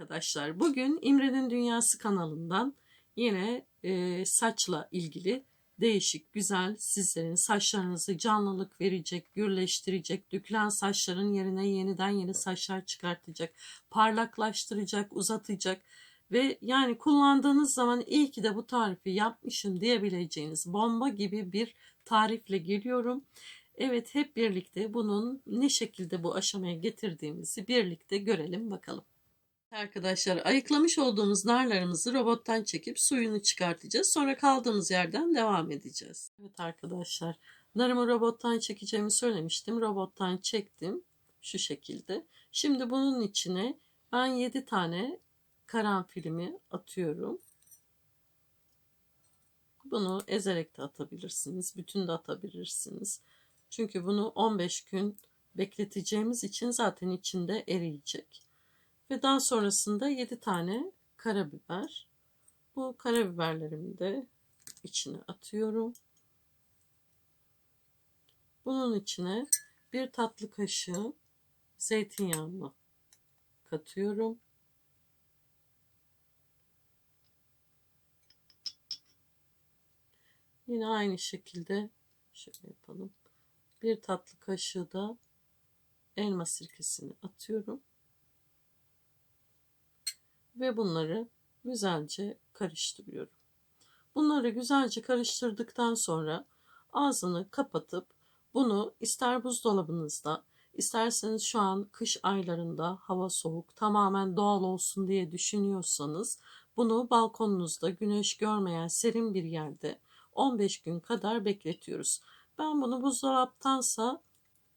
arkadaşlar. Bugün İmre'nin Dünyası kanalından yine e, saçla ilgili değişik, güzel sizlerin saçlarınızı canlılık verecek, gürleştirecek, dökülen saçların yerine yeniden yeni saçlar çıkartacak, parlaklaştıracak, uzatacak ve yani kullandığınız zaman iyi ki de bu tarifi yapmışım diyebileceğiniz bomba gibi bir tarifle geliyorum. Evet hep birlikte bunun ne şekilde bu aşamaya getirdiğimizi birlikte görelim bakalım. Arkadaşlar ayıklamış olduğumuz narlarımızı robottan çekip suyunu çıkartacağız. Sonra kaldığımız yerden devam edeceğiz. Evet arkadaşlar narımı robottan çekeceğimi söylemiştim. Robottan çektim şu şekilde. Şimdi bunun içine ben 7 tane karanfilimi atıyorum. Bunu ezerek de atabilirsiniz. Bütün de atabilirsiniz. Çünkü bunu 15 gün bekleteceğimiz için zaten içinde eriyecek. Ve daha sonrasında 7 tane karabiber. Bu karabiberlerimi de içine atıyorum. Bunun içine bir tatlı kaşığı zeytinyağını katıyorum. Yine aynı şekilde şöyle yapalım. Bir tatlı kaşığı da elma sirkesini atıyorum. Ve bunları güzelce karıştırıyorum. Bunları güzelce karıştırdıktan sonra ağzını kapatıp bunu ister buzdolabınızda isterseniz şu an kış aylarında hava soğuk tamamen doğal olsun diye düşünüyorsanız bunu balkonunuzda güneş görmeyen serin bir yerde 15 gün kadar bekletiyoruz. Ben bunu buzdolaptansa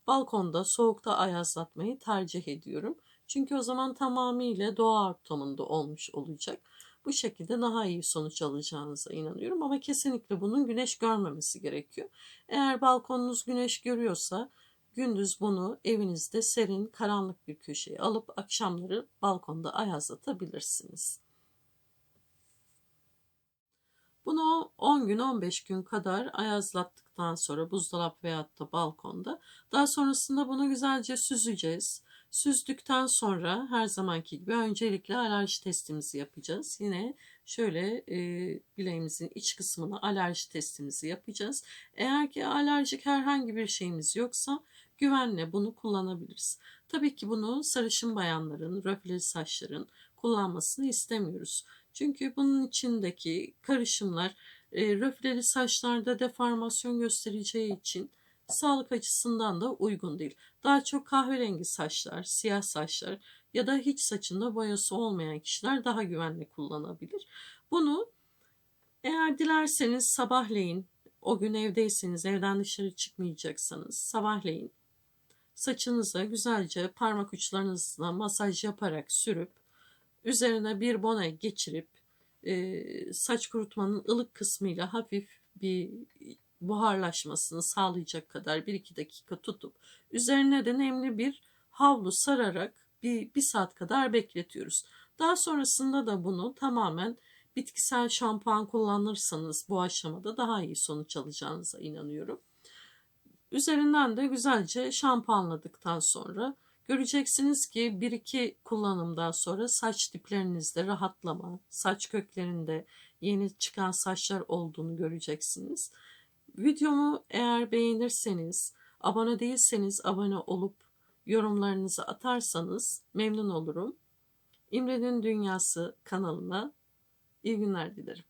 balkonda soğukta ayazlatmayı tercih ediyorum. Çünkü o zaman tamamıyla doğa ortamında olmuş olacak. Bu şekilde daha iyi sonuç alacağınıza inanıyorum ama kesinlikle bunun güneş görmemesi gerekiyor. Eğer balkonunuz güneş görüyorsa gündüz bunu evinizde serin, karanlık bir köşeye alıp akşamları balkonda ayazlatabilirsiniz. Bunu 10 gün 15 gün kadar ayazlattıktan sonra buzdolap veyahut da balkonda daha sonrasında bunu güzelce süzeceğiz. Süzdükten sonra her zamanki gibi öncelikle alerji testimizi yapacağız. Yine şöyle e, bileğimizin iç kısmına alerji testimizi yapacağız. Eğer ki alerjik herhangi bir şeyimiz yoksa güvenle bunu kullanabiliriz. Tabii ki bunu sarışın bayanların, röfleli saçların kullanmasını istemiyoruz. Çünkü bunun içindeki karışımlar e, röfleli saçlarda deformasyon göstereceği için sağlık açısından da uygun değil. Daha çok kahverengi saçlar, siyah saçlar ya da hiç saçında boyası olmayan kişiler daha güvenli kullanabilir. Bunu eğer dilerseniz sabahleyin o gün evdeyseniz evden dışarı çıkmayacaksanız sabahleyin saçınıza güzelce parmak uçlarınızla masaj yaparak sürüp üzerine bir bone geçirip e, saç kurutmanın ılık kısmıyla hafif bir buharlaşmasını sağlayacak kadar 1-2 dakika tutup üzerine de nemli bir havlu sararak bir, bir saat kadar bekletiyoruz. Daha sonrasında da bunu tamamen bitkisel şampuan kullanırsanız bu aşamada daha iyi sonuç alacağınıza inanıyorum. Üzerinden de güzelce şampuanladıktan sonra göreceksiniz ki bir iki kullanımdan sonra saç diplerinizde rahatlama, saç köklerinde yeni çıkan saçlar olduğunu göreceksiniz. Videomu eğer beğenirseniz, abone değilseniz abone olup yorumlarınızı atarsanız memnun olurum. İmre'nin Dünyası kanalına iyi günler dilerim.